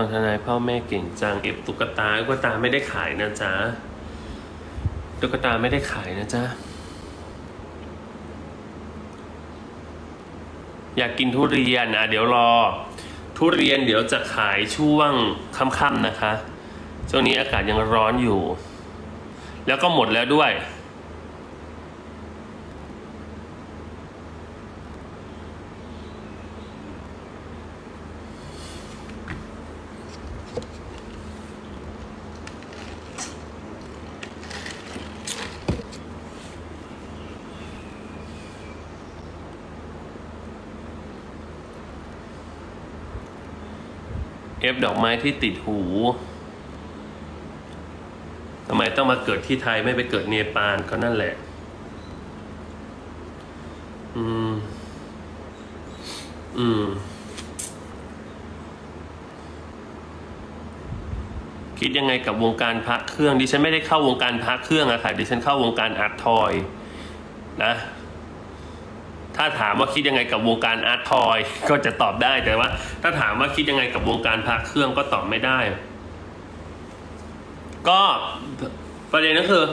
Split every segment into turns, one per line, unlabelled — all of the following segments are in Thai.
ส่วนทนายพ่อแม่เก่งจังเอฟตุ๊กตาตุ๊กตาไม่ได้ขายนะจ๊ะตุ๊กตาไม่ได้ขายนะจ๊ะอยากกินทุเรียนอะเดี๋ยวรอ ทุเรียนเดี๋ยวจะขายช่วงค่ำๆนะคะช่วงนี้อากาศยังร้อนอยู่ แล้วก็หมดแล้วด้วย ฟดอกไม้ที่ติดหูทำไมต้องมาเกิดที่ไทยไม่ไปเกิดเนปาลก็นั่นแหละ อืม อืม คิดยังไงกับวงการพระเครื่องดิฉันไม่ได้เข้าวงการพระเครื่องอะค่ะดิฉันเข้าวงการอาร์ตทอย นะ ถ้าถามว่าคิดยังไงกับวงการอาร์ตทอยก็จะตอบได้แต่ว่า ถ้าถามว่าคิดยังไงกับวงการพระเครื่องก็ตอบไม่ได้ ก็ประเด็นก็คือ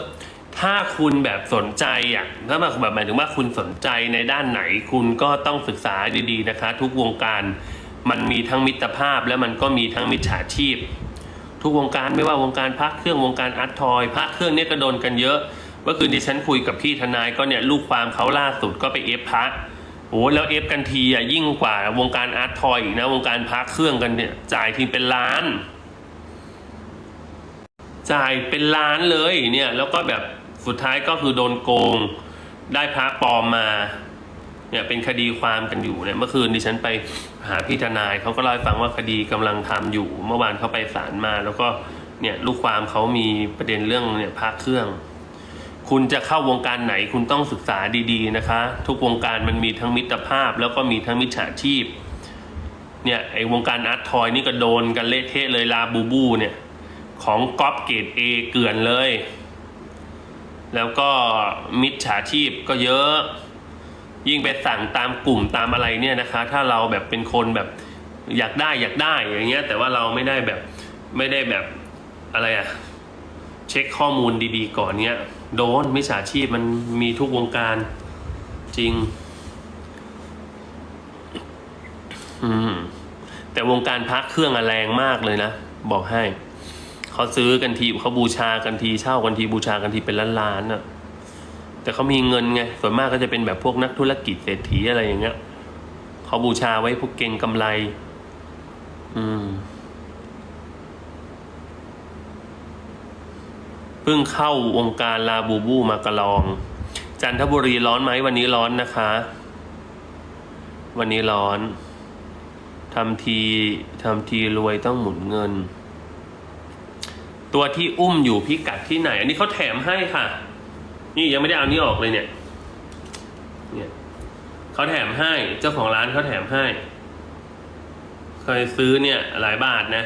ถ้าคุณแบบสนใจอะถ้าแบบหมายถึงว่าคุณสนใจในด้านไหน คุณก็ต้องศึกษาดีๆนะคะ ทุกวงการมันมีทั้งมิตรภาพและมันก็มีทั้งมิจฉาชีพ ทุกวงการไม่ว่าวงการพระเครื่องวงการอาร์ตทอยพระเครื่องเนี่ยก็โดนกันเยอะ เมื่อคืนที่ฉันคุยกับพี่ทนายก็เนี่ยลูกความเขาล่าสุดก็ไปเอฟพระโอ้แล้วเอฟกันทีอะยิ่งกว่าวงการอาร์ตทอยอีกนะวงการพระเครื่องกันเนี่ย จ่ายทีเป็นล้าน จ่ายเป็นล้านเลยเนี่ย แล้วก็แบบสุดท้ายก็คือโดนโกง ได้พระปลอมมา เนี่ยเป็นคดีความกันอยู่เนี่ยเมื่อคืนดิฉันไปหาพี่ทนายเขาก็เล่าให้ฟังว่าคดีกำลังทำอยู่ เมื่อวานเขาไปศาลมา แล้วก็เนี่ยลูกความเขามีประเด็นเรื่องเนี่ยพระเครื่อง คุณจะเข้าวงการไหนคุณต้องศึกษาดีๆนะคะ ทุกวงการมันมีทั้งมิตรภาพ แล้วก็มีทั้งมิจฉาชีพ เนี่ยไอ้วงการอาร์ตทอยนี่ก็โดนกันเละเทะเลยลาบูบูเนี่ย ของก๊อปเกรดเอเกลื่อนเลย แล้วก็มิจฉาชีพก็เยอะ ยิ่งไปสั่งตามกลุ่มตามอะไรเนี่ยนะคะ ถ้าเราแบบเป็นคนแบบอยากได้อยากได้อย่างเงี้ย แต่ว่าเราไม่ได้แบบไม่ได้แบบอะไรอะเช็คข้อมูลดีๆ ก่อนเนี้ย โดนมิจฉาชีพมันมีทุกวงการจริง อืม แต่วงการพักเครื่องอะแรงมากเลยนะ บอกให้ เขาซื้อกันทีเขาบูชากันทีเช่ากันทีบูชากันทีเป็นล้านๆน่ะแต่เขามีเงินไง ส่วนมากก็จะเป็นแบบพวกนักธุรกิจเศรษฐีอะไรอย่างเงี้ยเขาบูชาไว้พวกเก่งกำไร อืม เพิ่งเข้าวงการลาบูบูมากระลอง จันทบุรีร้อนไหมวันนี้ร้อนนะคะ วันนี้ร้อนทำทีทำทีรวยต้องหมุนเงิน ตัวที่อุ้มอยู่พิกัดที่ไหน อันนี้เขาแถมให้ค่ะ นี่ยังไม่ได้เอานี่ออกเลยเนี่ยเนี่ยเขาแถมให้เจ้าของร้านเขาแถมให้ เคยซื้อเนี่ยหลายบาทนะ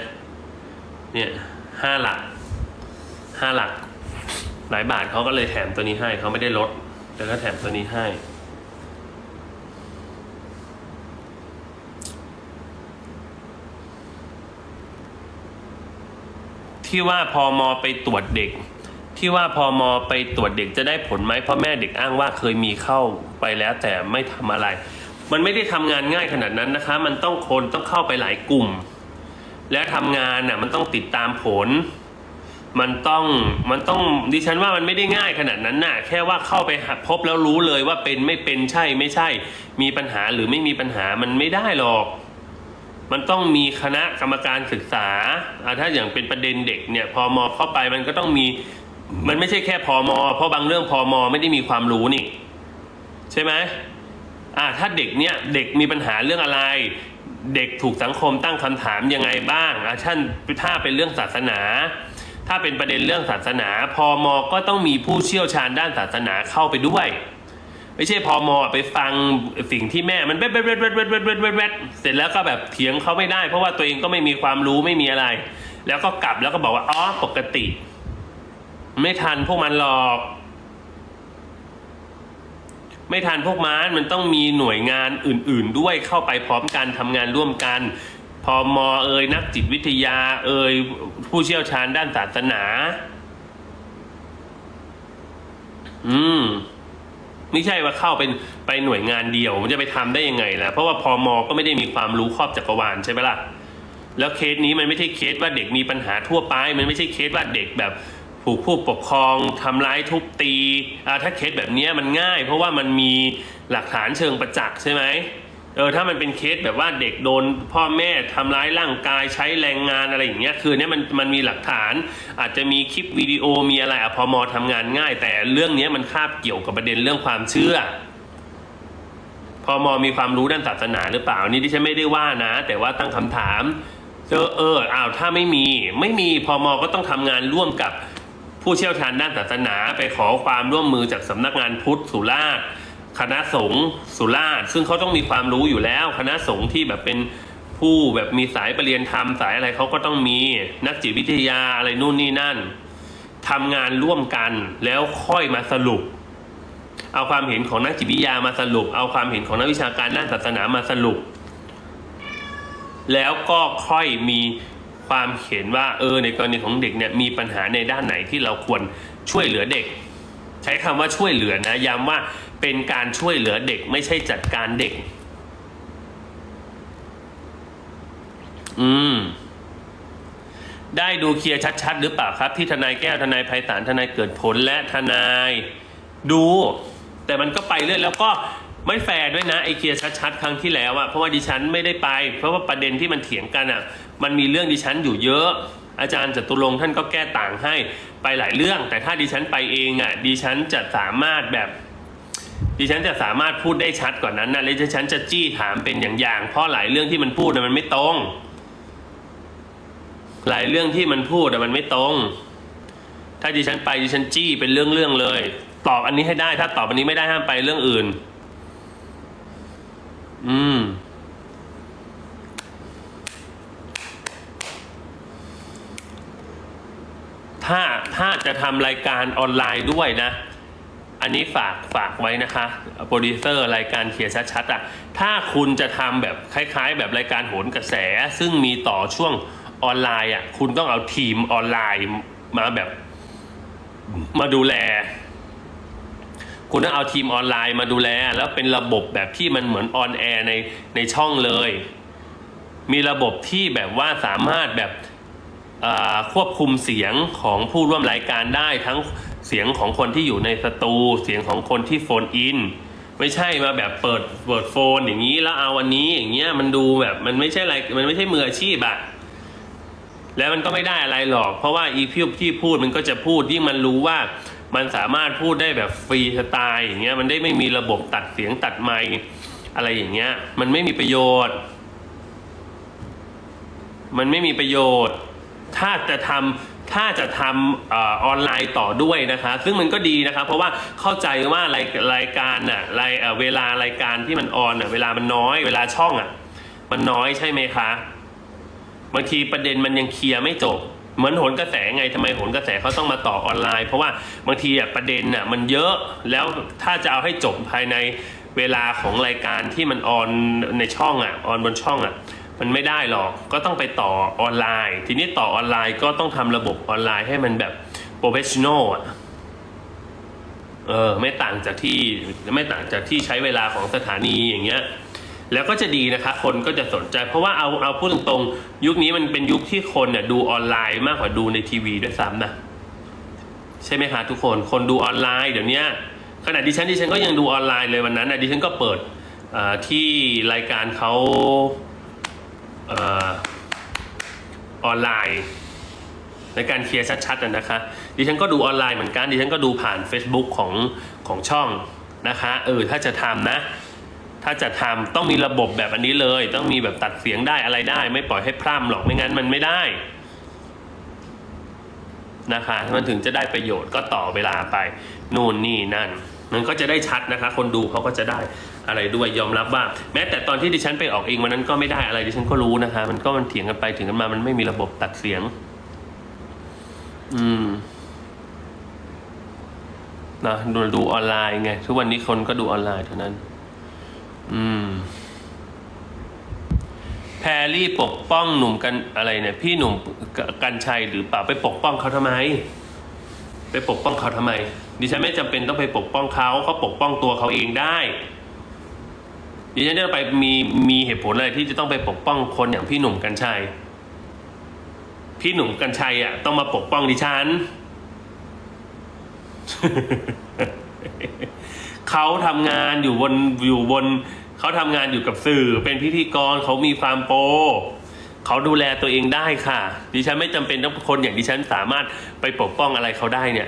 เนี่ยห้าหลักห้าหลัก หลายบาทเขาก็เลยแถมตัวนี้ให้เขาไม่ได้ลด แต่ก็แถมตัวนี้ให้ ที่ว่าพอมอไปตรวจเด็ก ที่ว่าพอมอไปตรวจเด็กจะได้ผลไหมเพราะแม่เด็กอ้างว่าเคยมีเข้าไปแล้วแต่ไม่ทำอะไร มันไม่ได้ทำงานง่ายขนาดนั้นนะคะ มันต้องคนต้องเข้าไปหลายกลุ่ม และทำงานน่ะมันต้องติดตามผล มันต้องมันต้องดิฉันว่ามันไม่ได้ง่ายขนาดนั้นน่ะแค่ว่าเข้าไปหาพบแล้วรู้เลยว่าเป็นไม่เป็นใช่ไม่ใช่ มีปัญหาหรือไม่มีปัญหามันไม่ได้หรอก มันต้องมีคณะกรรมการศึกษาถ้าอย่างเป็นประเด็นเด็กเนี่ยพอมอเข้าไปมันก็ต้องมีมันไม่ใช่แค่พอมอเพราะบางเรื่องพอมอไม่ได้มีความรู้นี่ ใช่ไหมอ่าถ้าเด็กเนี่ยเด็กมีปัญหาเรื่องอะไร เด็กถูกสังคมตั้งคำถามยังไงบ้างอ่าท่านถ้าเป็นเรื่องศาสนา ถ้าเป็นประเด็นเรื่องศาสนาพอมอก็ต้องมีผู้เชี่ยวชาญด้านศาสนาเข้าไปด้วย ไม่ใช่พอมอไปฟังสิ่งที่แม่มันแวดแวดแวดแวดแวดแวดแวดแวดแวดเสร็จแล้วก็แบบเถียงเขาไม่ได้ เพราะว่าตัวเองก็ไม่มีความรู้ไม่มีอะไร แล้วก็กลับแล้วก็บอกว่าอ๋อปกติ ไม่ทันพวกมันหรอกไม่ทันพวกมันมันต้องมีหน่วยงานอื่น ๆ ด้วยเข้าไปพร้อมกันทำงานร่วมกัน มอเอ่ยนักจิตวิทยา เอ่ยผู้เชี่ยวชาญด้านศาสนา อืมไม่ใช่ว่าเข้าเป็นไปหน่วยงานเดียว มันจะไปทำได้ยังไงล่ะ เพราะว่าพอมอก็ไม่ได้มีความรู้ครอบจักรวาลใช่ไหมล่ะ แล้วเคสนี้มันไม่ใช่เคสว่าเด็กมีปัญหาทั่วไป มันไม่ใช่เคสว่าเด็กแบบถูกผู้ปกครองทำร้ายทุบตีอ่าถ้าเคสแบบนี้มันง่าย เพราะว่ามันมีหลักฐานเชิงประจักษ์ใช่ไหม เออถ้ามันเป็นเคสแบบว่าเด็กโดนพ่อแม่ทำร้ายร่างกายใช้แรงงานอะไรอย่างเงี้ยคือเนี้ยมันมันมีหลักฐาน อาจจะมีคลิปวิดีโอมีอะไรอะพอมอทำงานง่าย แต่เรื่องเนี้ยมันคาบเกี่ยวกับประเด็นเรื่องความเชื่อพอมอมีความรู้ด้านศาสนาหรือเปล่านี่ที่ฉันไม่ได้ว่านะ แต่ว่าตั้งคำถามเออเอออ้าวถ้าไม่มี ไม่มีพอมอก็ต้องทำงานร่วมกับผู้เชี่ยวชาญด้านศาสนา ไปขอความร่วมมือจากสำนักงานพุทธสุราษฎร์ คณะสงฆ์สุราษฎร์ซึ่งเขาต้องมีความรู้อยู่แล้ว คณะสงฆ์ที่แบบเป็นผู้แบบมีสายปรเรียนธรรมสายอะไรเขาก็ต้องมีนักจิตวิทยาอะไรนู่นนี่นั่นทำงานร่วมกันแล้วค่อยมาสรุป เอาความเห็นของนักจิตวิทยามาสรุป เอาความเห็นของนักวิชาการด้านศาสนามาสรุป แล้วก็ค่อยมีความเห็นว่าเออในกรณีของเด็กเนี่ยมีปัญหาในด้านไหนที่เราควรช่วยเหลือเด็ก ใช้คำว่าช่วยเหลือนะย้ำว่า เป็นการช่วยเหลือเด็กไม่ใช่จัดการเด็ก อืม ได้ดูเคลียร์ชัดๆ หรือเปล่าครับ ที่ทนายแก้วทนายไพศาลทนายเกิดผลและทนาย ดู แต่มันก็ไปเรื่อยแล้วก็ไม่แฟร์ด้วยนะไอเคลียร์ชัดๆ ครั้งที่แล้วอะเพราะว่าดิฉันไม่ได้ไป เพราะว่าประเด็นที่มันเถียงกันอะมันมีเรื่องดิฉันอยู่เยอะ อาจารย์จตุรงค์ท่านก็แก้ต่างให้ไปหลายเรื่อง แต่ถ้าดิฉันไปเองอะดิฉันจะสามารถแบบ ดิฉันจะสามารถพูดได้ชัดกว่านั้นนะและดิฉันจะจี้ถามเป็นอย่างๆเพราะหลายเรื่องที่มันพูดน่ะมันไม่ตรง หลายเรื่องที่มันพูดอะมันไม่ตรง ถ้าดิฉันไปดิฉันจี้เป็นเรื่องๆเลย ตอบอันนี้ให้ได้ ถ้าตอบอันนี้ไม่ได้ห้ามไปเรื่องอื่น อืมถ้าถ้าจะทำรายการออนไลน์ด้วยนะ อันนี้ฝากฝากไว้นะคะโปรดิวเซอร์รายการเขียนชัดๆอะถ้าคุณจะทำแบบคล้ายๆ แบบรายการโหนกระแส ซึ่งมีต่อช่วงออนไลน์อะคุณต้องเอาทีมออนไลน์มาแบบมาดูแล คุณต้องเอาทีมออนไลน์มาดูแล แล้วเป็นระบบแบบที่มันเหมือนออนแอร์ในในช่องเลย มีระบบที่แบบว่าสามารถแบบควบคุมเสียงของผู้ร่วมรายการได้ทั้ง เสียงของคนที่อยู่ในสตู เสียงของคนที่โฟนอิน ไม่ใช่มาแบบเปิดเปิดโฟนอย่างนี้แล้วเอาวันนี้อย่างเงี้ยมันดูแบบมันไม่ใช่อะไรมันไม่ใช่มืออาชีพอะแล้วมันก็ไม่ได้อะไรหรอก เพราะว่าอีพิวที่พูดมันก็จะพูดยิ่งมันรู้ว่ามันสามารถพูดได้แบบฟรีสไตล์อย่างเงี้ยมันได้ไม่มีระบบตัดเสียงตัดไมค์อะไรอย่างเงี้ย มันไม่มีประโยชน์ มันไม่มีประโยชน์ ถ้าจะทำ ถ้าจะทำอออนไลน์ต่อด้วยนะคะ ซึ่งมันก็ดีนะคะ เพราะว่าเข้าใจว่ารายรายการน่ะรายเวลารายการที่มันออนน่ะเวลามันน้อย เวลาช่องอะ มันน้อยใช่ไหมคะบางทีประเด็นมันยังเคลียร์ไม่จบเหมือนโหนกระแสไงทำไมโหนกระแสเขาต้องมาต่อออนไลน์ เพราะว่าบางทีอะประเด็นน่ะมันเยอะแล้วถ้าจะเอาให้จบภายในเวลาของรายการที่มันออนในช่องอะออนบนช่องอะ มันไม่ได้หรอกก็ต้องไปต่อออนไลน์ ทีนี้ต่อออนไลน์ก็ต้องทำระบบออนไลน์ให้มันแบบโปรเฟชชั่นอลอะเออไม่ต่างจากที่ไม่ต่างจากที่ใช้เวลาของสถานีอย่างเงี้ยแล้วก็จะดีนะคะคนก็จะสนใจ เพราะว่าเอาเอาพูดตรงๆยุคนี้มันเป็นยุคที่คนเนี่ยดูออนไลน์มากกว่าดูในทีวีด้วยซ้ำนะใช่ไหมคะทุกคนคนดูออนไลน์เดี๋ยวนี้ขณะดิฉันดิฉันก็ยังดูออนไลน์เลยวันนั้นนะดิฉันก็เปิดที่รายการเขา ออนไลน์ในการเคลียร์ชัดๆนะนะคะ ดิฉันก็ดูออนไลน์เหมือนกัน ดิฉันก็ดูผ่าน Facebook ของของช่องนะคะ เออ ถ้าจะทำนะ ถ้าจะทำต้องมีระบบแบบอันนี้เลย ต้องมีแบบตัดเสียงได้อะไรได้ ไม่ปล่อยให้พร่ำหรอก ไม่งั้นมันไม่ได้นะคะ มันถึงจะได้ประโยชน์ก็ต่อเวลาไป นู่นนี่นั่น มันก็จะได้ชัดนะคะ คนดูเขาก็จะได้ อะไรด้วยยอมรับว่า แม้แต่ตอนที่ดิฉันไปออกเองวันนั้นก็ไม่ได้อะไรดิฉันก็รู้นะคะ มันก็มันเถียงกันไปถึงกันมามันไม่มีระบบตัดเสียง อืมนะดูดูออนไลน์ไง ทุกวันนี้คนก็ดูออนไลน์เท่านั้น อืมแพรรี่ปกป้องหนุ่มกันอะไรเนี่ย พี่หนุ่มกกันชัยหรือเปล่าไปปกป้องเขาทำไม ไปปกป้องเขาทำไม ดิฉันไม่จำเป็นต้องไปปกป้องเขาเขาปกป้องตัวเขาเองได้ ดิฉันจะไปมีมีเหตุผลอะไรที่จะต้องไปปกป้องคนอย่างพี่หนุ่มกัญชัย พี่หนุ่มกัญชัยอะต้องมาปกป้องดิฉันเขาทำงานอยู่บนอยู่บนเขาทำงานอยู่กับสื่อ เป็นพิธีกรเขามีความโปรเขาดูแลตัวเองได้ค่ะ ดิฉันไม่จำเป็นต้องคนอย่างดิฉันสามารถไปปกป้องอะไรเขาได้เนี่ย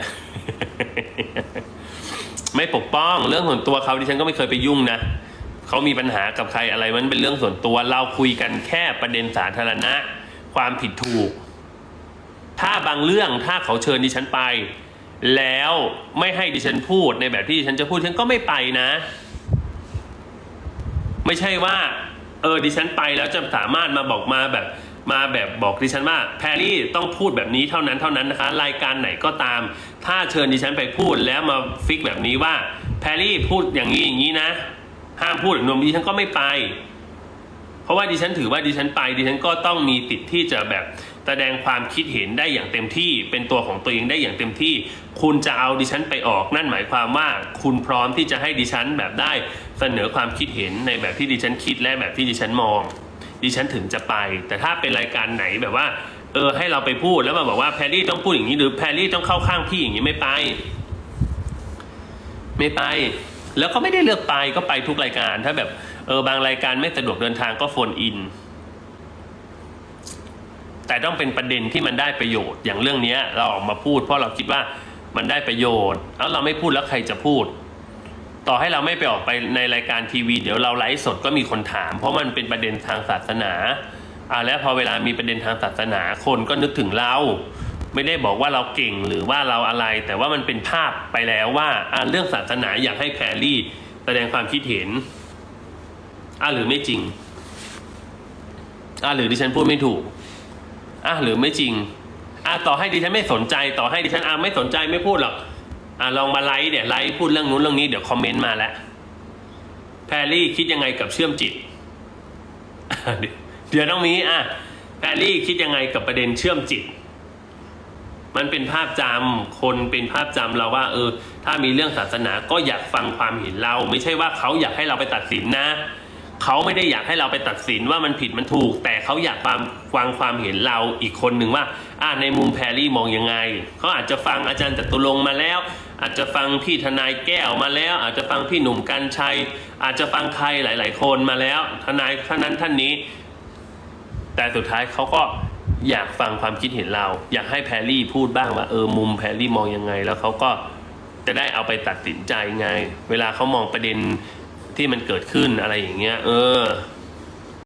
ไม่ปกป้องเรื่องส่วนตัวเขาดิฉันก็ไม่เคยไปยุ่งนะ เขามีปัญหากับใครอะไรมันเป็นเรื่องส่วนตัว เราคุยกันแค่ประเด็นสาธารณะ ความผิดถูก ถ้าบางเรื่องถ้าเขาเชิญดิฉันไป แล้วไม่ให้ดิฉันพูดในแบบที่ดิฉันจะพูดดิฉันก็ไม่ไปนะ ไม่ใช่ว่า เออดิฉันไปแล้วจะสามารถมาบอกมาแบบมาแบบบอกดิฉันว่าแพรรี่ต้องพูดแบบนี้เท่านั้นเท่านั้นนะคะ รายการไหนก็ตาม ถ้าเชิญดิฉันไปพูดแล้วมาฟิกแบบนี้ว่าแพรรี่พูดอย่างนี้อย่างนี้นะ ห้ามพูดแบบนมดิฉันก็ไม่ไป เพราะว่าดิฉันถือว่าดิฉันไป ดิฉันก็ต้องมีสิทธิ์ที่จะแบบแสดงความคิดเห็นได้อย่างเต็มที่เป็นตัวของตัวเองได้อย่างเต็มที่ คุณจะเอาดิฉันไปออกนั่นหมายความว่า คุณพร้อมที่จะให้ดิฉันแบบได้เสนอความคิดเห็นในแบบที่ดิฉันคิดและแบบที่ดิฉันมอง ดิฉันถึงจะไป แต่ถ้าเป็นรายการไหนแบบว่า เออให้เราไปพูดแล้วมาบอกว่าแพรรี่ต้องพูดอย่างนี้หรือแพรรี่ต้องเข้าข้างพี่อย่างนี้ไม่ไป ไม่ไป แล้วก็ไม่ได้เลือกไปก็ไปทุกรายการ ถ้าแบบเออบางรายการไม่สะดวกเดินทางก็โฟนอิน แต่ต้องเป็นประเด็นที่มันได้ประโยชน์อย่างเรื่องนี้เราออกมาพูด เพราะเราคิดว่ามันได้ประโยชน์ แล้วเราไม่พูดแล้วใครจะพูด ต่อให้เราไม่ไปออกไปในรายการทีวี เดี๋ยวเราไลฟ์สดก็มีคนถาม เพราะมันเป็นประเด็นทางศาสนาอ่าแล้วพอเวลามีประเด็นทางศาสนาคนก็นึกถึงเรา ไม่ได้บอกว่าเราเก่งหรือว่าเราอะไร แต่ว่ามันเป็นภาพไปแล้วว่าอ่าเรื่องศาสนาอยากให้แพรรี่แสดงความคิดเห็นอ่าหรือไม่จริงอ่าหรือดิฉันพูดไม่ถูกอ่าหรือไม่จริงอ่าต่อให้ดิฉันไม่สนใจ ต่อให้ดิฉันอ่าไม่สนใจไม่พูดหรอกอ่าลองมาไลฟ์เนี่ยไลฟ์พูดเรื่องนู้นเรื่องนี้เดี๋ยวคอมเมนต์มาแล้วแพรรี่คิดยังไงกับเชื่อมจิต เดี๋ยวเดี๋ยวต้องมีอะแพรรี่คิดยังไงกับประเด็นเชื่อมจิต มันเป็นภาพจำคนเป็นภาพจำเราว่า เออ ถ้ามีเรื่องศาสนาก็อยากฟังความเห็นเรา ไม่ใช่ว่าเขาอยากให้เราไปตัดสินนะเขาไม่ได้อยากให้เราไปตัดสินว่ามันผิดมันถูก แต่เขาอยากฟังฟังความเห็นเราอีกคนหนึ่งว่า อ่าในมุมแพรรี่มองยังไงเขาอาจจะฟังอาจารย์จตุรงมาแล้ว อาจจะฟังพี่ทนายแก้วมาแล้ว อาจจะฟังพี่หนุ่มกัญชัย อาจจะฟังใครหลาย ๆ คนมาแล้ว ทนายท่านนั้นท่านนี้ แต่สุดท้ายเขาก็ อยากฟังความคิดเห็นเรา อยากให้แพรรี่พูดบ้างว่าเออมุมแพรรี่มองยังไง แล้วเขาก็จะได้เอาไปตัดสินใจไง เวลาเขามองประเด็นที่มันเกิดขึ้นอะไรอย่างเงี้ย เออ